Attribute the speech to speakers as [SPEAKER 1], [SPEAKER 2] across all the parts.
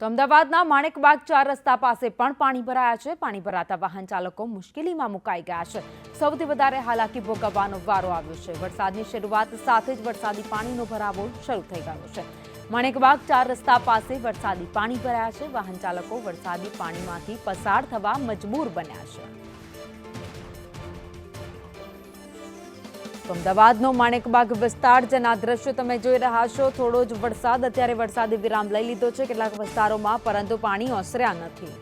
[SPEAKER 1] તો અમદાવાદના માણેકબાગ ચાર રસ્તા પાસે પણ પાણી ભરાયા છે. પાણી ભરાતા વાહન ચાલકો મુશ્કેલીમાં મુકાઈ ગયા છે. સૌથી વધારે હાલાકી ભોગવવાનો વારો આવ્યો છે. વરસાદની શરૂઆત સાથે જ વરસાદી પાણીનો ભરાવો શરૂ થઈ ગયો છે. માણેકબાગ ચાર રસ્તા પાસે વરસાદી પાણી ભરાયા છે. વાહન ચાલકો વરસાદી પાણીમાંથી પસાર થવા મજબૂર બન્યા છે. તો અમદાવાદનો માણેકબાગ વિસ્તાર, જેના દ્રશ્યો તમે જોઈ રહ્યા છો. થોડો જ વરસાદ, અત્યારે વરસાદે વિરામ લઈ લીધો છે. કેટલાક વિસ્તારોમાં પરંતુ પાણી ઓસર્યા નથી.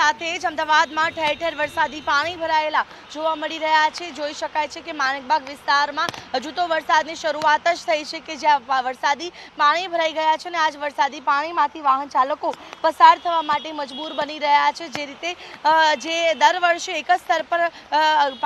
[SPEAKER 2] સાથે જ અમદાવાદમાં ઠેર ઠેર વરસાદી પાણી ભરાયેલા જોવા મળી રહ્યા છે. જોઈ શકાય છે કે માણેકબાગ વિસ્તારમાં હજુ તો વરસાદની શરૂઆત જ થઈ છે કે જ્યાં વરસાદી પાણી ભરાઈ ગયા છે અને આજ વરસાદી પાણીમાંથી વાહન ચાલકો પસાર થવા માટે મજબૂર બની રહ્યા છે. જે રીતે જે દર વર્ષે એક જ સ્તર પર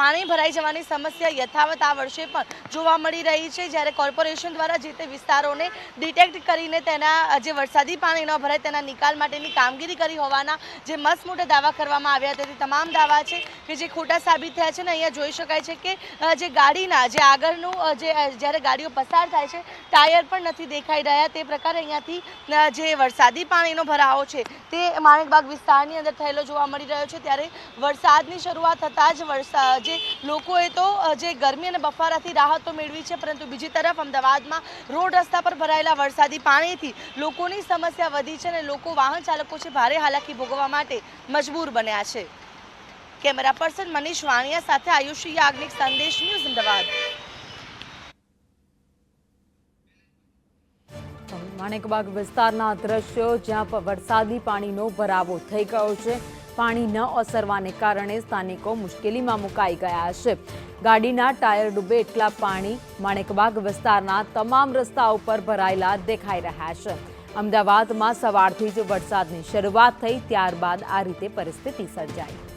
[SPEAKER 2] પાણી ભરાઈ જવાની સમસ્યા યથાવત આ વર્ષે પણ જોવા મળી રહી છે. જ્યારે કોર્પોરેશન દ્વારા જે તે વિસ્તારોને ડિટેક્ટ કરીને તેના, જે વરસાદી પાણી ન ભરાય તેના નિકાલ માટેની કામગીરી કરી હોવાના જે મસ્ત મોટા દાવા કરવામાં આવ્યા હતા, તે તમામ દાવા છે કે જે ખોટા સાબિત થયા છે ને અહીંયા જોઈ શકાય છે કે જે ગાડીના, જે આગળનું જે જ્યારે ગાડીઓ પસાર થાય છે, ટાયર પણ નથી દેખાઈ રહ્યા. તે પ્રકારે અહીંયાથી જે વરસાદી પાણીનો ભરાવો છે, તે માણેકબાગ વિસ્તારની અંદર થયેલો જોવા મળી રહ્યો છે. ત્યારે વરસાદની શરૂઆત થતાં જ વરસાદ જે લોકોએ તો જે ગરમી અને બફારાથી રાહત મેળવી છે, પરંતુ બીજી તરફ અમદાવાદમાં રોડ રસ્તા પર ભરાયેલા વરસાદી પાણીથી લોકોની સમસ્યા વધી છે અને લોકો વાહન ચાલકો છે, ભારે હાલાકી ભોગવવા માટે મજબૂર બન્યા છે. કેમેરા પર્સન મનીષ વાણિયા સાથે આયુષી યાજ્ઞિક સંદેશ ન્યૂઝ અમદાવાદ.
[SPEAKER 1] માણેકબાગ વિસ્તારના દ્રશ્યો જ્યાં વરસાદી પાણીનો ભરાવો થઈ ગયો છે. પાણી ન ઓસરવાને કારણે સ્થાનિકો મુશ્કેલીમાં મુકાઈ ગયા છે. ગાડીના ટાયર ડૂબે એટલા પાણી માણેકબાગ વિસ્તારના તમામ રસ્તા ઉપર ભરાયેલા દેખાઈ રહ્યા છે. અમદાવાદમાં સવારથી જ વરસાદની શરૂઆત થઈ ત્યારબાદ આ રીતે પરિસ્થિતિ સર્જાઈ.